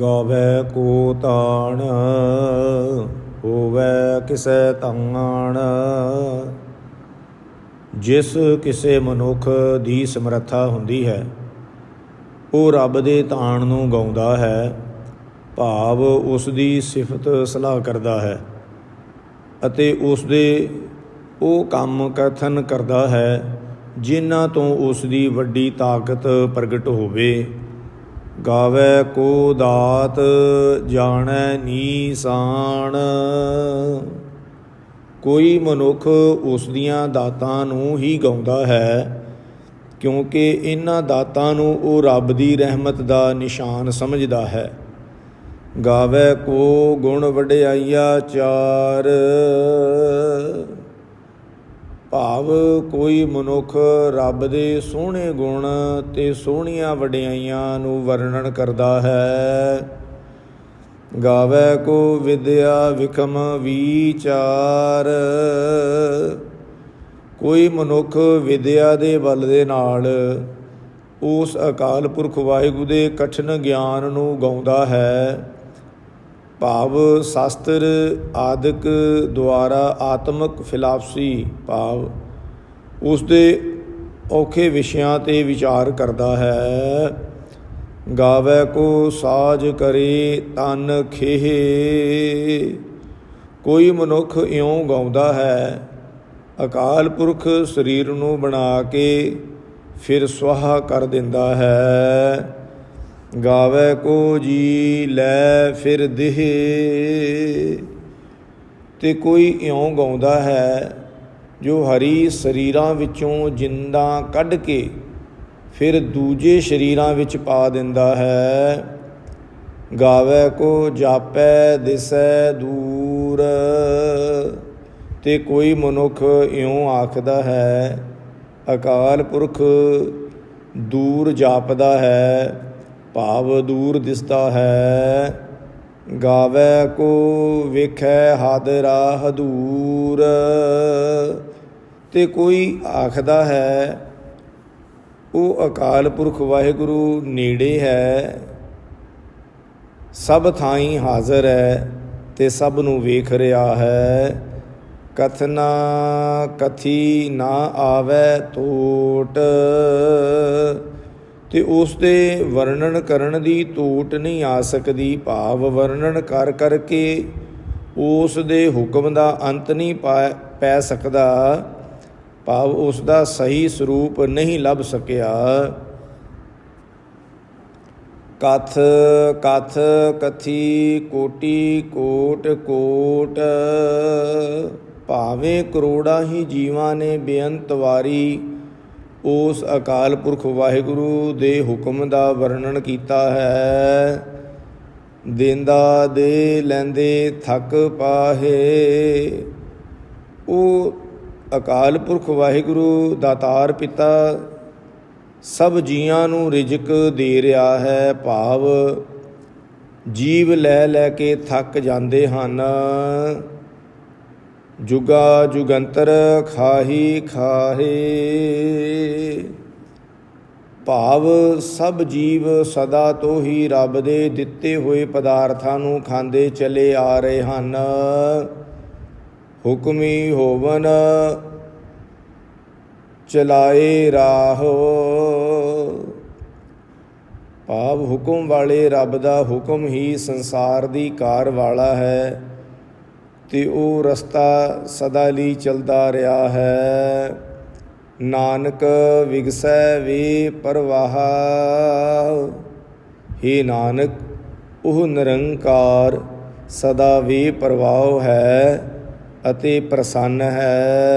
ਗਾਵੇ ਕੋ ਤਾਣ, ਹੋਵੇ ਕਿਸੈ ਤਾਣ ਜਿਸ ਕਿਸੇ ਮਨੁੱਖ ਦੀ ਸਮਰੱਥਾ ਹੁੰਦੀ ਹੈ, ਉਹ ਰੱਬ ਦੇ ਤਾਣ ਨੂੰ ਗਾਉਂਦਾ ਹੈ, ਭਾਵ ਉਸ ਦੀ ਸਿਫਤ ਸਲਾਹ ਕਰਦਾ ਹੈ, ਅਤੇ ਉਸ ਦੇ ਉਹ ਕੰਮ ਕਥਨ ਕਰਦਾ ਹੈ, ਜਿਨ੍ਹਾਂ ਤੋਂ ਉਸ ਦੀ ਵੱਡੀ ਤਾਕਤ ਪ੍ਰਗਟ ਹੋਵੇ। ਗਾਵੇ ਕੋ ਦਾਤ, ਜਾਣੈ ਨੀਸਾਨ ਕੋਈ ਮਨੁੱਖ ਉਸ ਦੀਆਂ ਦਾਤਾਂ ਨੂੰ ਹੀ ਗਾਉਂਦਾ ਹੈ, ਕਿਉਂਕਿ ਇਹਨਾਂ ਦਾਤਾਂ ਨੂੰ ਉਹ ਰੱਬ ਦੀ ਰਹਿਮਤ ਦਾ ਨਿਸ਼ਾਨ ਸਮਝਦਾ ਹੈ। ਗਾਵੇ ਕੋ ਗੁਣ ਵਡਿਆਈਆ ਚਾਰ। ਭਾਵ ਕੋਈ ਮਨੁੱਖ ਰੱਬ ਦੇ ਸੋਹਣੇ ਗੁਣ ਤੇ ਸੋਹਣੀਆਂ ਵਡਿਆਈਆਂ ਨੂੰ ਵਰਣਨ ਕਰਦਾ ਹੈ। ਗਾਵੇ ਕੋ ਵਿਦਿਆ ਵਿਕਮ ਵਿਚਾਰ। ਕੋਈ ਮਨੁੱਖ ਵਿਦਿਆ ਦੇ ਬਲ ਦੇ ਨਾਲ ਉਸ ਅਕਾਲ ਪੁਰਖ ਵਾਹਿਗੁਰੂ ਦੇ ਕਠਨ ਗਿਆਨ ਨੂੰ ਗਾਉਂਦਾ ਹੈ। ਭਾਵ ਸ਼ਾਸਤਰ ਆਦਿਕ ਦੁਆਰਾ ਆਤਮਿਕ ਫਿਲਾਸਫੀ ਭਾਵ ਉਸ ਦੇ ਔਖੇ ਵਿਸ਼ਿਆਂ ਤੇ ਵਿਚਾਰ ਕਰਦਾ ਹੈ। ਗਾਵੇ ਕੋ ਸਾਜ ਕਰੇ ਤਨ ਖੇਹ। ਕੋਈ ਮਨੁੱਖ ਇਉਂ ਗਾਉਂਦਾ ਹੈ, ਅਕਾਲ ਪੁਰਖ ਸਰੀਰ ਨੂੰ ਬਣਾ ਕੇ ਫਿਰ ਸਵਾਹ ਕਰ ਦਿੰਦਾ ਹੈ। ਗਾਵੇ ਕੋ ਜੀ ਲੈ ਫਿਰ ਦੇਹ। ਤੇ ਕੋਈ ਇਉਂ ਗਾਉਂਦਾ ਹੈ, ਜੋ ਹਰੀ ਸਰੀਰਾਂ ਵਿੱਚੋਂ ਜਿੰਦਾਂ ਕੱਢ ਕੇ ਫਿਰ ਦੂਜੇ ਸਰੀਰਾਂ ਵਿੱਚ ਪਾ ਦਿੰਦਾ ਹੈ। ਗਾਵੇ ਕੋ ਜਾਪੈ ਦਿਸੈ ਦੂਰ। ਤੇ ਕੋਈ ਮਨੁੱਖ ਇਉਂ ਆਖਦਾ ਹੈ, ਅਕਾਲ ਪੁਰਖ ਦੂਰ ਜਾਪਦਾ ਹੈ। ਭਾਵ ਦੂਰ ਦਿਸਦਾ ਹੈ। ਗਾਵੇ ਕੋ ਵੇਖੈ ਹਦ ਰਾਹ ਦੂਰ। ਤੇ ਕੋਈ ਆਖਦਾ ਹੈ, ਉਹ ਅਕਾਲ ਪੁਰਖ ਵਾਹਿਗੁਰੂ ਨੇੜੇ ਹੈ। ਸਭ ਥਾਈਂ ਹਾਜ਼ਰ ਹੈ ਤੇ ਸਭ ਨੂੰ ਵੇਖ ਰਿਹਾ ਹੈ। ਕਥਨਾ ਕਥੀ ਨਾ ਆਵੇ ਟੋਟ ਤੇ ਉਸ ਦੇ ਵਰਣਨ ਕਰਨ ਦੀ ਟੋਟ ਨਹੀਂ ਆ ਸਕਦੀ ਭਾਵ ਵਰਣਨ ਕਰ ਕਰਕੇ ਉਸ ਦੇ ਹੁਕਮ ਦਾ ਅੰਤ ਨਹੀਂ ਪੈ ਸਕਦਾ। ਭਾਵ ਉਸ ਦਾ ਸਹੀ ਸਰੂਪ ਨਹੀਂ ਲੱਭ ਸਕਿਆ। ਕਥ ਕਥ ਕਥੀ ਕੋਟੀ ਕੋਟ ਕੋਟ। ਭਾਵੇਂ ਕਰੋੜਾਂ ਹੀ ਜੀਵਾਂ ਨੇ ਬੇਅੰਤ ਵਾਰੀ ਉਸ ਅਕਾਲ ਪੁਰਖ ਵਾਹਿਗੁਰੂ ਦੇ ਹੁਕਮ ਦਾ ਵਰਣਨ ਕੀਤਾ ਹੈ। ਦਿੰਦਾ ਦੇ ਲੈਂਦੇ ਥੱਕ ਪਾਹੇ। ਉਹ ਅਕਾਲ ਪੁਰਖ ਵਾਹਿਗੁਰੂ ਦਾਤਾਰ ਪਿਤਾ, ਸਭ ਜੀਆਂ ਨੂੰ ਰਿਜਕ ਦੇ ਰਿਹਾ ਹੈ ਭਾਵ। ਜੀਵ ਲੈ ਲੈ ਕੇ ਥੱਕ ਜਾਂਦੇ ਹਨ। ਜੁਗਾ ਜੁਗੰਤਰ ਖਾਹੀ ਖਾਹੇ। ਭਾਵ ਸਭ ਜੀਵ ਸਦਾ ਤੋਂ ਹੀ ਰੱਬ ਦੇ ਦਿੱਤੇ ਹੋਏ ਪਦਾਰਥਾਂ ਨੂੰ ਖਾਂਦੇ ਚਲੇ ਆ ਰਹੇ ਹਨ। ਹੁਕਮੀ ਹੋਵਨ ਚਲਾਏ ਰਾਹੋ। ਭਾਵ ਹੁਕਮ ਵਾਲੇ ਰੱਬ ਦਾ ਹੁਕਮ ਹੀ ਸੰਸਾਰ ਦੀ ਕਾਰ ਵਾਲਾ ਹੈ। ਤੇ ਉਹ ਰਸਤਾ ਸਦਾ ਲਈ ਚੱਲਦਾ ਰਿਹਾ ਹੈ। ਨਾਨਕ ਵਿਗਸੈ ਵੇ ਪਰਵਾਹ। ਹੀ ਨਾਨਕ, ਉਹ ਨਿਰੰਕਾਰ ਸਦਾ ਵੇ ਪ੍ਰਵਾਹ ਹੈ ਅਤੇ ਪ੍ਰਸੰਨ ਹੈ।